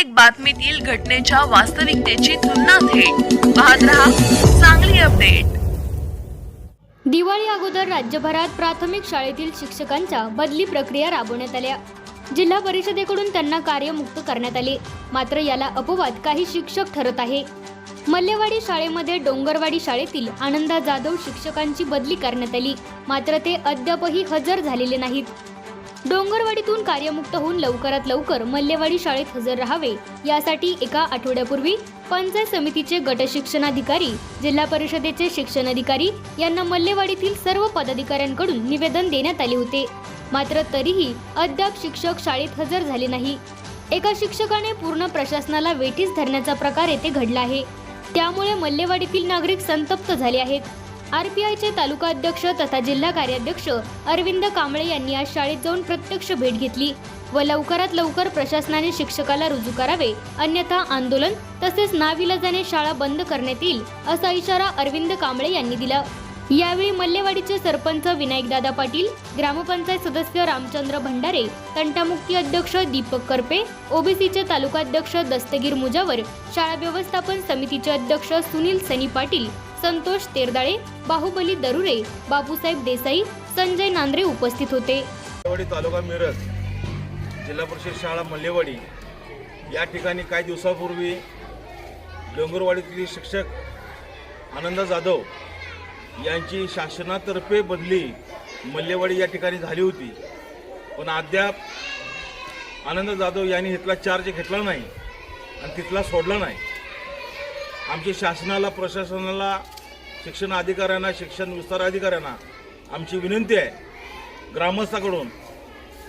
प्रत्येक बातमीतील घटनेच्या वास्तविकतेची तुलना थेट. पाहत रहा चांगली अपडेट. दिवाळी अगोदर राज्यभरात प्राथमिक शाळेतील शिक्षकांच्या बदली प्रक्रिया राबवण्यात आल्या. जिल्हा परिषदेकडून त्यांना कार्यमुक्त करण्यात आले. मात्र याला अपवाद काही शिक्षक ठरत आहे. मल्लेवाडी शाळेमध्ये डोंगरवाडी शाळेतील आनंदा जाधव शिक्षकांची बदली करण्यात आली. मात्र ते अद्यापही हजर झालेले नाहीत. डोंगरवाडीतून कार्यमुक्त होऊन लवकरात लवकर मल्लेवाडी शाळेत हजर राहावे. यासाठी एका आठवड्यापूर्वी पंचायत समितीचे गट शिक्षणाधिकारी जिल्हा परिषदेचे शिक्षण अधिकारी यांना मल्लेवाडीतील सर्व पदाधिकाऱ्यांकडून निवेदन देण्यात आले होते. मात्र तरीही अद्याप शिक्षक शाळेत हजर झाले नाही. एका शिक्षकाने पूर्ण प्रशासनाला वेठीस धरण्याचा प्रकार येथे घडला आहे. त्यामुळे मल्लेवाडीतील नागरिक संतप्त झाले आहेत. आरपीआयचे तालुका अध्यक्ष तथा जिल्हा कार्याध्यक्ष अरविंद कांबळे यांनी आज शाळेत जाऊन प्रत्यक्ष भेट घेतली व लवकरात लवकर प्रशासनाने शिक्षकाला रुजू करावे अन्यथा आंदोलन तसेच नाविलाजाने शाळा बंद करण्यात येईल असा इशारा अरविंद कांबळे यांनी दिला. यावेळी मल्लेवाडीचे सरपंच विनायकदादा पाटील ग्रामपंचायत सदस्य रामचंद्र भंडारे तंटामुक्ती अध्यक्ष दीपक करपे ओबीसीचे तालुकाध्यक्ष दस्तगीर मुजावर शाळा व्यवस्थापन समितीचे अध्यक्ष सुनील सनी पाटील संतोष तेरदाळे बाहुबली दरुरे बापूसाहेब देसाई संजय नांद्रे उपस्थित होते. तालुका मिरज जिल्हा परिषद शाळा मल्लेवाडी या ठिकाणी काही दिवसापूर्वी डोंगरवाडीतील शिक्षक आनंद जाधव यांची शासनातर्फे बदली मल्लेवाडी या ठिकाणी झाली होती. पण अद्याप आनंद जाधव यांनी इथला चार्ज घेतला नाही आणि तिथला सोडला नाही. आमची शासनाला प्रशासनाला शिक्षण अधिकाऱ्यांना शिक्षण विस्तार अधिकाऱ्यांना आमची विनंती आहे. ग्रामस्थाकडून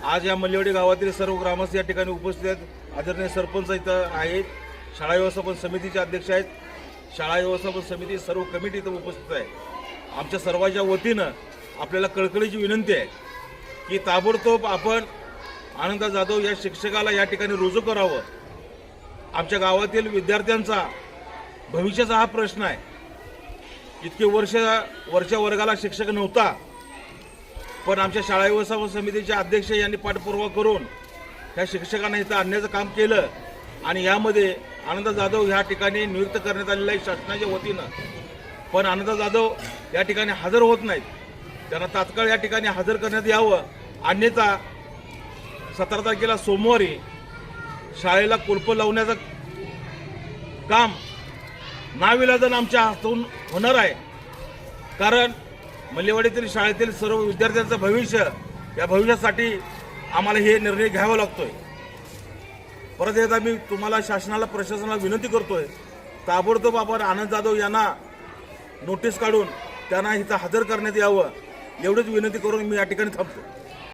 आज या मल्लेवाडी गावातील सर्व ग्रामस्थ या ठिकाणी उपस्थित आहेत. आदरणीय सरपंच इथं आहेत. शाळा व्यवस्थापन समितीचे अध्यक्ष आहेत. शाळा व्यवस्थापन समिती सर्व कमिटी इथं उपस्थित आहे. आमच्या सर्वांच्या वतीनं आपल्याला कळकळीची विनंती आहे की ताबडतोब आपण आनंद जाधव या शिक्षकाला या ठिकाणी रुजू करावं. आमच्या गावातील विद्यार्थ्यांचा भविष्याचा हा प्रश्न आहे. इतके वर्ष वरच्या वर्गाला शिक्षक नव्हता पण आमच्या शाळा व्यवस्थापन समितीचे अध्यक्ष यांनी पाठपुरावा करून ह्या शिक्षकांना इथं आणण्याचं काम केलं आणि यामध्ये आनंद जाधव ह्या ठिकाणी नियुक्त करण्यात आलेला आहे शासनाच्या वतीनं. पण आनंद जाधव या ठिकाणी हजर होत नाहीत. त्यांना तात्काळ या ठिकाणी हजर करण्यात यावं. अन्यथा सतरा तारखेला सोमवारी शाळेला कुलप लावण्याचं काम नाविलाजन आमच्या हातून होणार आहे. कारण मल्लेवाडीतील शाळेतील सर्व विद्यार्थ्यांचं भविष्य या भविष्यासाठी आम्हाला हे निर्णय घ्यावा लागतोय. परत एकदा मी तुम्हाला शासनाला प्रशासनाला विनंती करतोय ताबडतोब आपण आनंद जाधव यांना नोटीस काढून त्यांना इथं हजर करण्यात यावं एवढीच विनंती करून मी या ठिकाणी थांबतो.